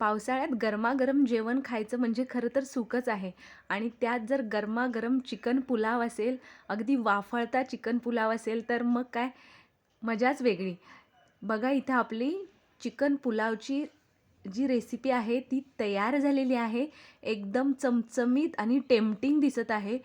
पावसाळ्यात गरमागरम जेवण खायचं म्हणजे खरं तर सुखच आहे. आणि त्यात जर गरमागरम चिकन पुलाव असेल अगदी वाफळता चिकन पुलाव असेल तर मग काय? मजाच वेगळी. बघा इथं आपली चिकन पुलावची जी रेसिपी आहे ती तयार झालेली आहे. एकदम चमचमीत आणि टेम्पटिंग दिसत आहे.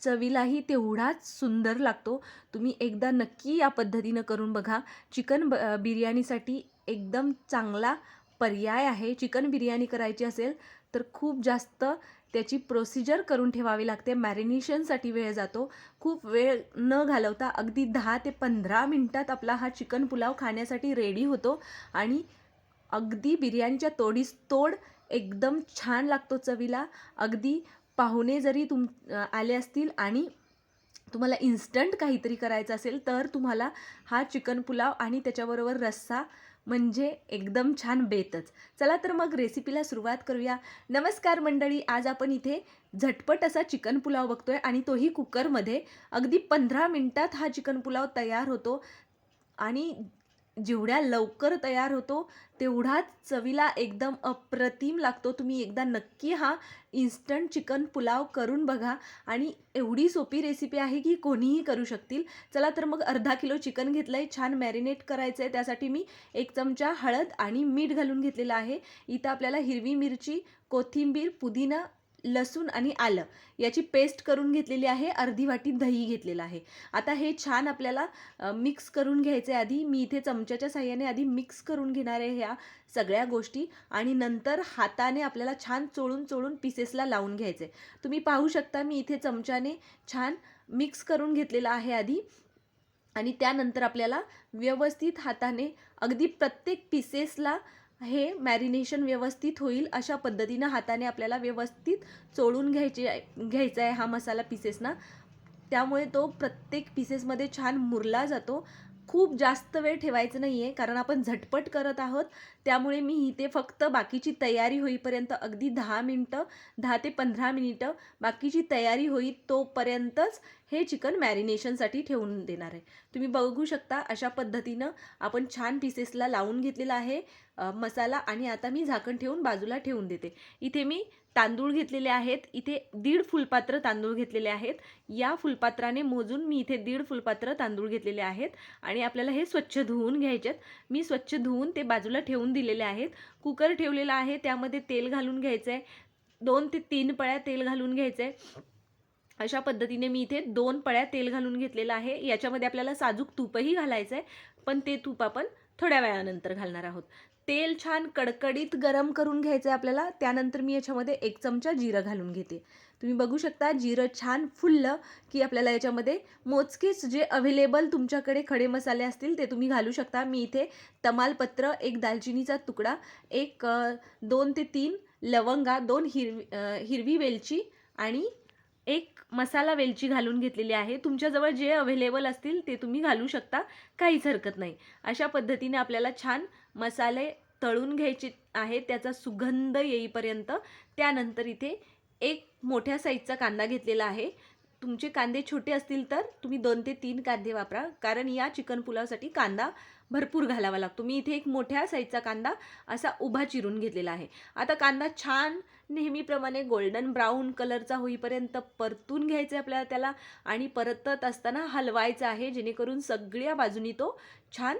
चवीलाही तेवढाच सुंदर लागतो. तुम्ही एकदा नक्की या पद्धतीनं करून बघा. चिकन ब बिर्याणीसाठी एकदम चांगला पर्याय आहे चिकन बिर्याणी करायची असेल तर खूप जास्त त्याची प्रोसिजर करून ठेवावी लागते. मॅरिनेशनसाठी वेळ जातो. खूप वेळ न घालवता अगदी दहा ते पंधरा मिनटात आपला हा चिकन पुलाव खाण्यासाठी रेडी होतो आणि अगदी बिर्याणीच्या तोडीस तोड एकदम छान लागतो चवीला. अगदी पाहुणे जरी तुम आले असतील आणि तुम्हाला इन्स्टंट काहीतरी करायचं असेल तर तुम्हाला हा चिकन पुलाव आणि त्याच्याबरोबर रस्सा म्हणजे एकदम छान बेतच. चला तर मग रेसिपीला सुरुवात करूया. नमस्कार मंडळी आज आपण इथे झटपट असा चिकन पुलाव बघतोय आणि तोही कुकरमध्ये अगदी पंधरा मिनटात हा चिकन पुलाव तयार होतो. आणि जेवढ्या लवकर तयार होतो तेवढाच चवीला एकदम अप्रतिम लागतो. तुम्ही एकदा नक्की हा इन्स्टंट चिकन पुलाव करून बघा. आणि एवढी सोपी रेसिपी आहे की कोणीही करू शकतील. चला तर मग अर्धा किलो चिकन घेतलं आहे छान मॅरिनेट करायचं आहे त्यासाठी मी एक चमचा हळद आणि मीठ घालून घेतलेलं आहे. इथं आपल्याला हिरवी मिरची कोथिंबीर पुदिना लसूण आणि आलं याची पेस्ट करून घेतलेली आहे अर्धी वाटी दही घेतलेलं आहे. आता हे छान आपल्याला मिक्स करून घ्यायचे आधी मी इथे चमच्याच्या साह्याने आधी मिक्स करून घेणार आहे ह्या सगळ्या गोष्टी आणि नंतर हाताने आपल्याला छान चोळून चोळून पीसेसला लावून घ्यायचे. तुम्ही पाहू शकता मी इथे चमच्याने छान मिक्स करून घेतलेलं आहे आधी आणि त्यानंतर आपल्याला व्यवस्थित हाताने अगदी प्रत्येक पीसेसला हे मॅरिनेशन व्यवस्थित होईल अशा पद्धतीनं हाताने आपल्याला व्यवस्थित चोळून घ्यायचे घ्यायचा आहे हा मसाला पीसेसना त्यामुळे तो प्रत्येक पीसेसमध्ये छान मुरला जातो. खूप जास्त वेळ ठेवायचं नाही आहे कारण आपण झटपट करत आहोत. त्यामुळे मी इथे फक्त बाकीची तयारी होईपर्यंत अगदी दहा मिनटं दहा ते पंधरा मिनिटं बाकीची तयारी होई तोपर्यंतच हे चिकन मॅरिनेशनसाठी ठेवून देणार आहे. तुम्ही बघू शकता अशा पद्धतीनं आपण छान पीसेसला लावून घेतलेला आहे. मसाला आणि आता मी झाकण ठेवून बाजूला ठेवून देते. इथे मी तांदूळ घेतलेले आहेत. इथे दीड फुलपात्र तांदूळ घेतलेले आहेत. या फुलपात्राने मोजून मी इथे दीड फुलपात्र तांदूळ घेतलेले आहेत. आणि आपल्याला हे स्वच्छ धुवून घ्यायचेत. मी स्वच्छ धुवून ते बाजूला ठेवून दिलेले आहेत. कुकर ठेवलेला आहे. त्यामध्ये तेल घालून घ्यायचं आहे दोन ते तीन पळ्या तेल घालून घ्यायचं आहे अशा पद्धतीने मी इथे दोन पळ्या तेल घालून घेतलेलं आहे. याच्यामध्ये आपल्याला साजूक तूपही घालायचं आहे पण ते तूप आपण थोड्या वेळानंतर घालणार आहोत. तेल छान कडकडीत गरम करून घ्यायचं आहे आपल्याला. त्यानंतर मी याच्यामध्ये एक चमचा जिरं घालून घेते. तुम्ही बघू शकता जिरं छान फुललं की आपल्याला याच्यामध्ये मोजकेच जे अव्हेलेबल तुमच्याकडे खडे मसाले असतील ते तुम्ही घालू शकता. मी इथे तमालपत्र एक दालचिनीचा तुकडा एक दोन ते तीन लवंगा दोन हिरवी हिरवी वेलची आणि एक मसाला वेलची घालून घेतलेली आहे. तुमच्याजवळ जे अव्हेलेबल असतील ते तुम्ही घालू शकता काहीच हरकत नाही. अशा पद्धतीने आपल्याला छान मसाले तळून घ्यायचे आहेत त्याचा सुगंध येईपर्यंत. त्यानंतर इथे एक मोठ्या साईजचा कांदा घेतलेला आहे. तुमचे कांदे छोटे असतील तर तुम्ही दोन ते तीन कांदे वापरा. कारण या चिकन पुलावसाठी कांदा भरपूर घालावा लागतो. मी इथे एक मोठ्या साईजचा कांदा असा उभा चिरून घेतलेला आहे. आता कांदा छान नेहमीप्रमाणे गोल्डन ब्राऊन कलरचा होईपर्यंत परतून घ्यायचं आहे आपल्याला त्याला आणि परतत असताना हलवायचं आहे. जेणेकरून सगळ्या बाजूनी तो छान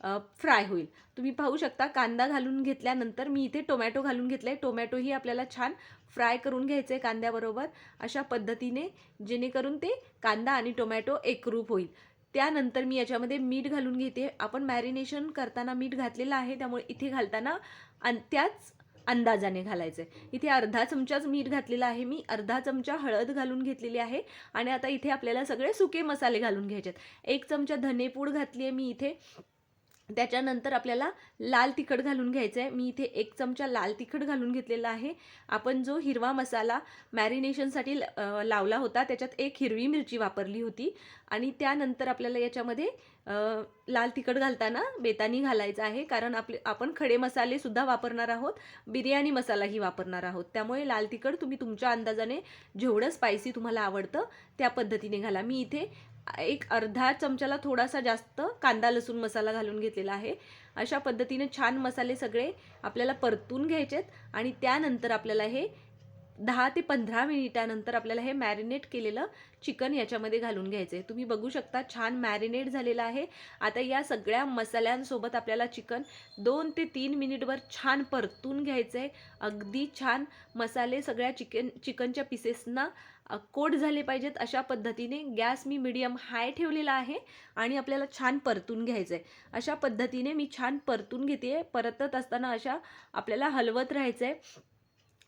फ्राय होईल. तुम्ही पाहू शकता कांदा घालून घेतल्यानंतर मी इथे टोमॅटो घालून घेतला आहे टोमॅटोही आपल्याला छान फ्राय करून घ्यायचं आहे कांद्याबरोबर. अशा पद्धतीने जेणेकरून ते कांदा आणि टोमॅटो एकरूप होईल. त्यानंतर मी याच्यामध्ये मीठ घालून घेते. आपण मॅरिनेशन करताना मीठ घातलेलं आहे त्यामुळे इथे घालताना अन त्याच अंदाजाने घालायचं आहे इथे अर्धा चमचाच मीठ घातलेला आहे मी. अर्धा चमचा हळद घालून घेतलेली आहे आणि आता इथे आपल्याला सगळे सुके मसाले घालून घ्यायचे आहेत एक चमचा धनेपूड घातली आहे मी इथे. त्याच्यानंतर आपल्याला लाल तिखट घालून घ्यायचं आहे मी इथे एक चमचा लाल तिखट घालून घेतलेला आहे. आपण जो हिरवा मसाला मॅरिनेशनसाठी लावला होता त्याच्यात एक हिरवी मिरची वापरली होती. आणि त्यानंतर आपल्याला याच्यामध्ये लाल तिखट घालताना बेतानी घालायचं आहे. कारण आपले आपण खडे मसालेसुद्धा वापरणार आहोत. बिर्याणी मसालाही वापरणार आहोत. त्यामुळे लाल तिखट तुम्ही तुमच्या अंदाजाने जेवढं स्पायसी तुम्हाला आवडतं त्या पद्धतीने घाला. मी इथे एक अर्धा चमच्याला थोडासा जास्त कांदा लसूण मसाला घालून घेतलेला आहे. अशा पद्धतीने छान मसाले सगळे आपल्याला परतून घ्यायचेत आणि त्यानंतर आपल्याला हे दहा ते पंधरा मिनिटानंतर आपल्याला हे मॅरिनेट केलेलं चिकन याच्यामध्ये घालून घ्यायचं आहे. तुम्ही बघू शकता छान मॅरिनेट झालेलं आहे. आता या सगळ्या मसाल्यांसोबत आपल्याला चिकन दोन ते तीन मिनिटभर छान परतून घ्यायचं आहे अगदी छान मसाले सगळ्या चिकन चिकनच्या पिसेसना कोट झाले पाहिजेत अशा पद्धतीने गॅस मी मिडियम हाय ठेवलेला आहे आणि आपल्याला छान परतून घ्यायचं आहे अशा पद्धतीने मी छान परतून घेते. परतत असताना अशा आपल्याला हलवत राहायचं आहे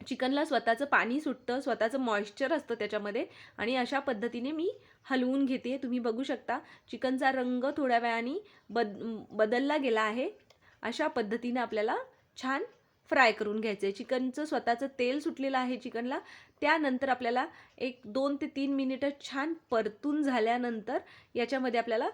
चिकनला स्वतःचं पाणी सुटतं स्वतःचं मॉइश्चर असतं त्याच्यामध्ये आणि अशा पद्धतीने मी हलवून घेते. तुम्ही बघू शकता चिकनचा रंग थोड्या वेळाने बद बदलला गेला आहे. अशा पद्धतीने आपल्याला छान फ्राय करून घ्यायचं आहे चिकनचं स्वतःचं तेल सुटलेलं आहे चिकनला. त्यानंतर आपल्याला एक दोन ते तीन मिनिटं छान परतून झाल्यानंतर याच्यामध्ये आपल्याला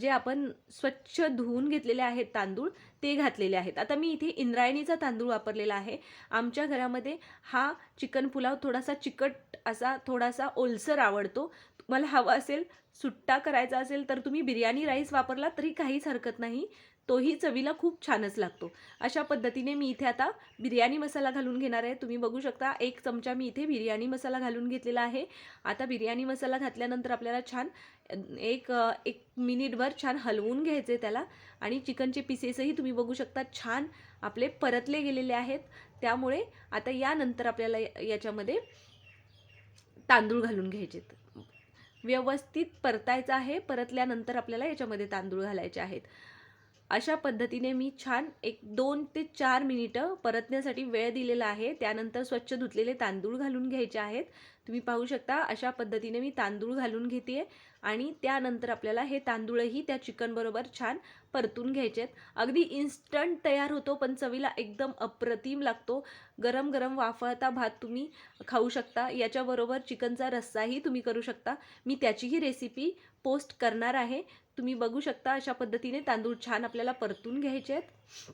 जे आपण स्वच्छ धुवून घेतलेले आहेत तांदूळ ते घातलेले आहेत. आता मी इथे इंद्रायणीचा तांदूळ वापरलेला आहे. आमच्या घरामध्ये हा चिकन पुलाव थोडासा चिकट असा थोडासा ओलसर आवडतो. मला हवा असेल सुट्टा करायचा असेल तर तुम्ही बिर्याणी राईस वापरला तरी काहीच हरकत नाही. तोही चवीला खूप छानच लागतो. अशा पद्धतीने मी इथे आता बिर्याणी मसाला घालून घेणार आहे. तुम्ही बघू शकता एक चमचा मी इथे बिर्याणी मसाला घालून घेतलेला आहे. आता बिर्याणी मसाला घातल्यानंतर आपल्याला छान एक एक मिनिटभर छान हलवून घ्यायचे त्याला. आणि चिकनचे पिसेसही तुम्ही बघू शकता छान आपले परतले गेलेले आहेत. त्यामुळे आता यानंतर आपल्याला याच्यामध्ये तांदूळ घालून घ्यायचेत. व्यवस्थित परतायचं आहे परतल्यानंतर आपल्याला याच्यामध्ये तांदूळ घालायचे आहेत. अशा पद्धतीने मी छान एक दोन ते चार मिनिटं परतण्यासाठी वेळ दिलेला आहे. त्यानंतर स्वच्छ धुतलेले तांदूळ घालून घ्यायचे आहेत. तुम्ही पाहू शकता अशा पद्धतीने मी तांदूळ घालून घेते आणि त्यानंतर आपल्याला हे तांदूळही त्या चिकनबरोबर छान परतून घ्यायचे आहेत अगदी इन्स्टंट तयार होतो पण चवीला एकदम अप्रतिम लागतो. गरम गरम वाफळता भात तुम्ही खाऊ शकता. याच्याबरोबर चिकनचा रस्साही तुम्ही करू शकता. मी त्याचीही रेसिपी पोस्ट करणार आहे. तुम्ही बघू शकता अशा पद्धतीने तांदूळ छान आपल्याला परतून घ्यायचे आहेत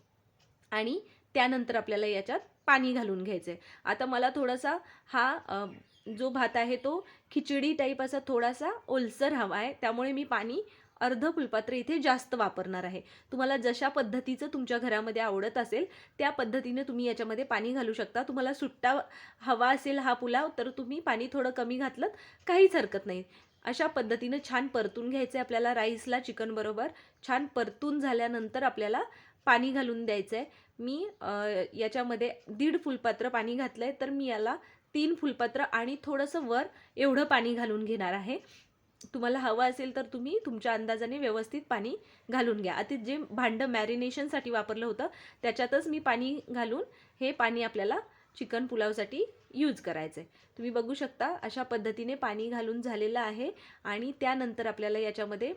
आणि त्यानंतर आपल्याला याच्यात पाणी घालून घ्यायचं आहे आता मला थोडासा हा जो भात आहे तो खिचडी टाईप असा थोडासा ओलसर हवा आहे. त्यामुळे मी पाणी अर्ध फुलपात्र इथे जास्त वापरणार आहे. तुम्हाला जशा पद्धतीचं तुमच्या घरामध्ये आवडत असेल त्या पद्धतीने तुम्ही याच्यामध्ये पाणी घालू शकता. तुम्हाला सुट्टा हवा असेल हा पुलाव तर तुम्ही पाणी थोडं कमी घातलं काहीच हरकत नाही. अशा पद्धतीनं छान परतून घ्यायचं आहे आपल्याला राईसला चिकनबरोबर छान परतून झाल्यानंतर आपल्याला पाणी घालून द्यायचं आहे मी याच्यामध्ये दीड फुलपात्र पाणी घातलं आहे तर मी याला तीन फुलपात्र आणि थोडंसं वर एवढं पाणी घालून घेणार आहे. तुम्हाला हवं असेल तर तुम्ही तुमच्या अंदाजाने व्यवस्थित पाणी घालून घ्या. आता जे भांडं मॅरिनेशनसाठी वापरलं होतं त्याच्यातच मी पाणी घालून हे पाणी आपल्याला चिकन पुलावसाठी यूज करायचं आहे तुम्ही बघू शकता अशा पद्धतीने पाणी घालून झालेलं आहे आणि त्यानंतर आपल्याला याच्यामध्ये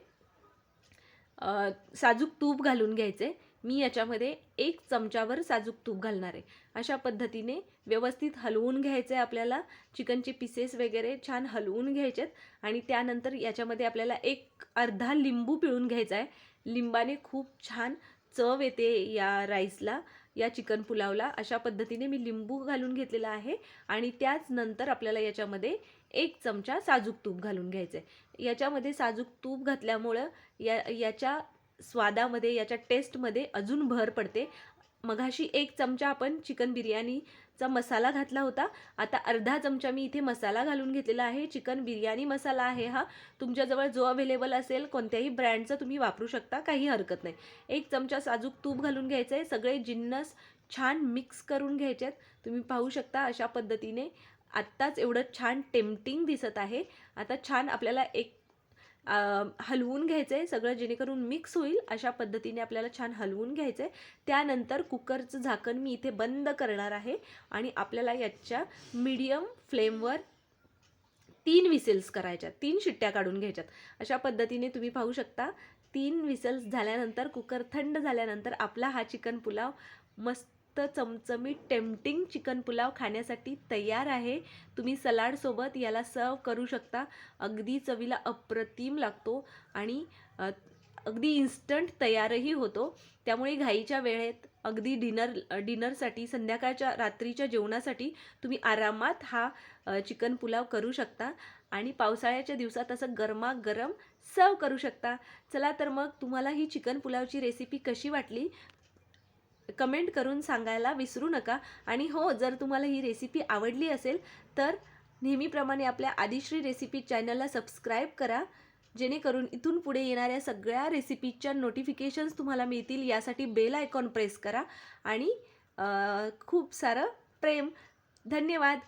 साजूक तूप घालून घ्यायचे मी याच्यामध्ये एक चमचावर साजूक तूप घालणार आहे. अशा पद्धतीने व्यवस्थित हलवून घ्यायचं आहे आपल्याला. चिकनचे पीसेस वगैरे छान हलवून घ्यायचे आहेत आणि त्यानंतर याच्यामध्ये आपल्याला एक अर्धा लिंबू पिळून घ्यायचा आहे लिंबाने खूप छान चव येते या राईसला या चिकन पुलावला. अशा पद्धतीने मी लिंबू घालून घेतलेला आहे. आणि त्याच नंतर आपल्याला याच्यामध्ये एक चमचा साजूक तूप घालून घ्यायचं आहे याच्यामध्ये साजूक तूप घातल्यामुळं या याच्या स्वादामध्ये याच्या टेस्टमध्ये अजून भर पडते. मघाशी एक चमचा आपण चिकन बिर्याणीचा मसाला घातला होता. आता अर्धा चमचा मी इथे मसाला घालून घेतलेला आहे. चिकन बिर्याणी मसाला आहे हा. तुमच्याजवळ जो अवेलेबल असेल कोणत्याही ब्रँडचा तुम्ही वापरू शकता. काही हरकत नाही. एक चमचा साजूक तूप घालून घ्यायचं आहे सगळे जिन्नस छान मिक्स करून घ्यायचे आहेत तुम्ही पाहू शकता अशा पद्धतीने आत्ताच एवढं छान टेम्पटिंग दिसत आहे. आता छान आपल्याला एक हलवून घ्यायचं आहे सगळं जेणेकरून मिक्स होईल अशा पद्धतीने आपल्याला छान हलवून घ्यायचं आहे त्यानंतर कुकरचं झाकण मी इथे बंद करणार आहे आणि आपल्याला याच्या मीडियम फ्लेमवर तीन विसेल्स करायच्या तीन शिट्ट्या काढून घ्यायच्यात. अशा पद्धतीने तुम्ही पाहू शकता तीन विसल्स झाल्यानंतर कुकर थंड झाल्यानंतर आपला हा चिकन पुलाव मस्त चमचमीत टेम्पटिंग चिकन पुलाव खाण्यासाठी तयार आहे. तुम्ही सलाडसोबत याला सर्व करू शकता. अगदी चवीला अप्रतिम लागतो आणि अगदी इन्स्टंट तयारही होतो. त्यामुळे घाईच्या वेळेत अगदी डिनर डिनरसाठी संध्याकाळच्या रात्रीच्या जेवणासाठी तुम्ही आरामात हा चिकन पुलाव करू शकता. आणि पावसाळ्याच्या दिवसात असं गरमागरम सर्व करू शकता. चला तर मग तुम्हाला ही चिकन पुलावची रेसिपी कशी वाटली? कमेंट करून सांगायला विसरू नका. आणि हो जर तुम्हाला ही रेसिपी आवडली असेल तर नेहमीप्रमाणे आपल्या आदिश्री रेसिपी चॅनलला सबस्क्राईब करा. जेणेकरून इथून पुढे येणाऱ्या सगळ्या रेसिपीच्या नोटिफिकेशन्स तुम्हाला मिळतील. यासाठी बेल आयकॉन प्रेस करा. आणि खूप सारं प्रेम. धन्यवाद.